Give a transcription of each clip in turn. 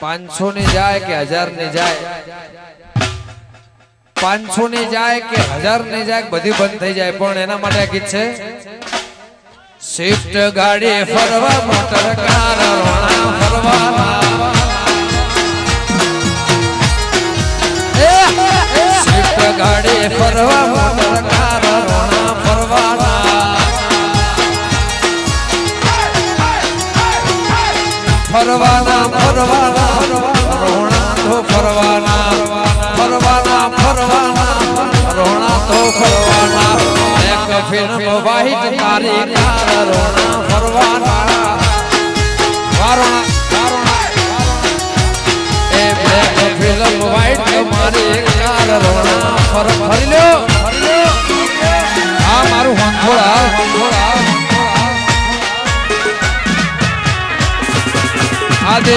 પાંચસો ની જાય કે હજાર ને જાય? પાંચસો ની જાય કે હજાર ને જાય બધી બંધ થઈ જાય? પણ એના માટે આ છે? શિફ્ટ ગાડી ફરવા, મોટર કાર ફરવા. ગાડી ફરવા, મોટર કાર રોણા ફરવાના ફરવાના. રોણા તો ફરવાના ફરવાના એક ફિલ્મ વાહિત તારી આ મારું હોંધોળા હોંધોળા આદે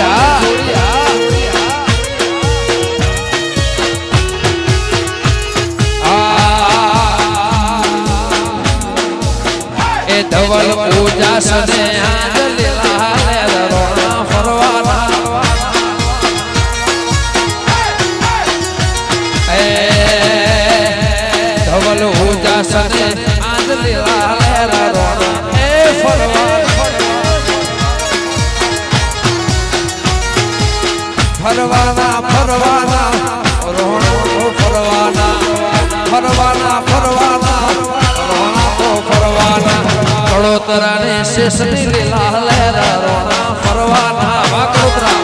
એ ધવલ પૂજા સને આજ લીલા રોણા ફરવાના એ ફરવાના ફરવાના વડોદરા શેષની લીલા લેરા રોણા ફરવાના વાકોદરા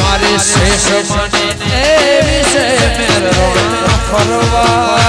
મારે શેષ મને એ વિશે મેર રોણા ફરવા.